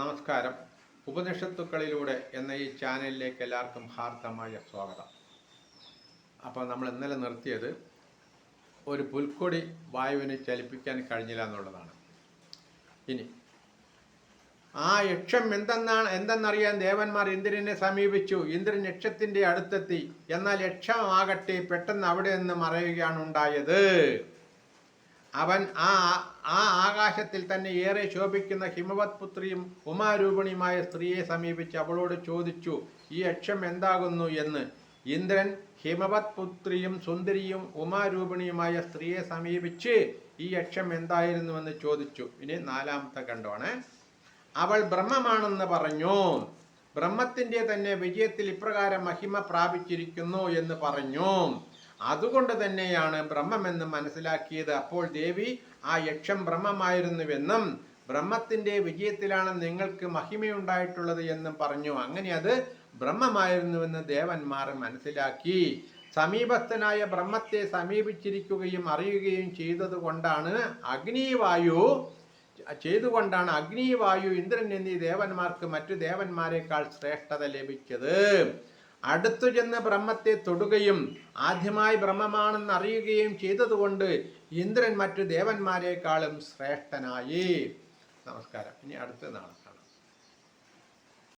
നമസ്കാരം. ഉപനിഷത്തുക്കളിലൂടെ എന്ന ഈ ചാനലിലേക്ക് എല്ലാവർക്കും ഹാർദമായ സ്വാഗതം. അപ്പോൾ നമ്മൾ ഇന്നലെ നിർത്തിയത് ഒരു പുൽക്കൊടി വായുവിനെ ചലിപ്പിക്കാൻ കഴിഞ്ഞില്ല എന്നുള്ളതാണ്. ഇനി ആ യക്ഷം എന്തെന്നാണ് എന്തെന്നറിയാൻ ദേവന്മാർ ഇന്ദ്രനെ സമീപിച്ചു. ഇന്ദ്രൻ യക്ഷത്തിന്റെ അടുത്തെത്തി. എന്നാൽ യക്ഷമാകട്ടെ പെട്ടെന്ന് അവിടെ നിന്ന് മറയുകയാണ് ഉണ്ടായത്. അവൻ ആ ആ ആകാശത്തിൽ തന്നെ ഏറെ ശോഭിക്കുന്ന ഹിമവത് പുത്രിയും ഉമാരൂപിണിയുമായ സ്ത്രീയെ സമീപിച്ച് അവളോട് ചോദിച്ചു ഈ അക്ഷം എന്താകുന്നു? എന്ന്. ഇന്ദ്രൻ ഹിമവത് പുത്രിയും സുന്ദരിയും ഉമാരൂപിണിയുമായ സ്ത്രീയെ സമീപിച്ച് ഈ യക്ഷം എന്തായിരുന്നുവെന്ന് ചോദിച്ചു. ഇനി നാലാമത്തെ കണ്ടോണേ അവൾ ബ്രഹ്മമാണെന്ന് പറഞ്ഞു. ബ്രഹ്മത്തിന്റെ തന്നെ വിജയത്തിൽ ഇപ്രകാരം മഹിമ പ്രാപിച്ചിരിക്കുന്നു എന്ന് പറഞ്ഞു. അതുകൊണ്ട് തന്നെയാണ് ബ്രഹ്മമെന്ന് മനസ്സിലാക്കിയത്. അപ്പോൾ ദേവി ആ യക്ഷം ബ്രഹ്മമായിരുന്നുവെന്നും ബ്രഹ്മത്തിന്റെ വിജയത്തിലാണ് നിങ്ങൾക്ക് മഹിമയുണ്ടായിട്ടുള്ളത് എന്നും പറഞ്ഞു. അങ്ങനെ അത് ബ്രഹ്മമായിരുന്നുവെന്ന് ദേവന്മാർ മനസ്സിലാക്കി. സമീപസ്ഥനായ ബ്രഹ്മത്തെ സമീപിച്ചിരിക്കുകയും അറിയുകയും ചെയ്തതുകൊണ്ടാണ് അഗ്നിവായു ചെയ്തുകൊണ്ടാണ് അഗ്നിവായു ഇന്ദ്രൻ എന്നീ ദേവന്മാർക്ക് മറ്റു ദേവന്മാരെക്കാൾ ശ്രേഷ്ഠത ലഭിച്ചത്. അടുത്തു ചെന്ന് ബ്രഹ്മത്തെ തൊടുകയും ആദ്യമായി ബ്രഹ്മമാണെന്ന് അറിയുകയും ചെയ്തതുകൊണ്ട് ഇന്ദ്രൻ മറ്റു ദേവന്മാരെക്കാളും ശ്രേഷ്ഠനായി. നമസ്കാരം. ഇനി അടുത്ത നാളെ കാണാം.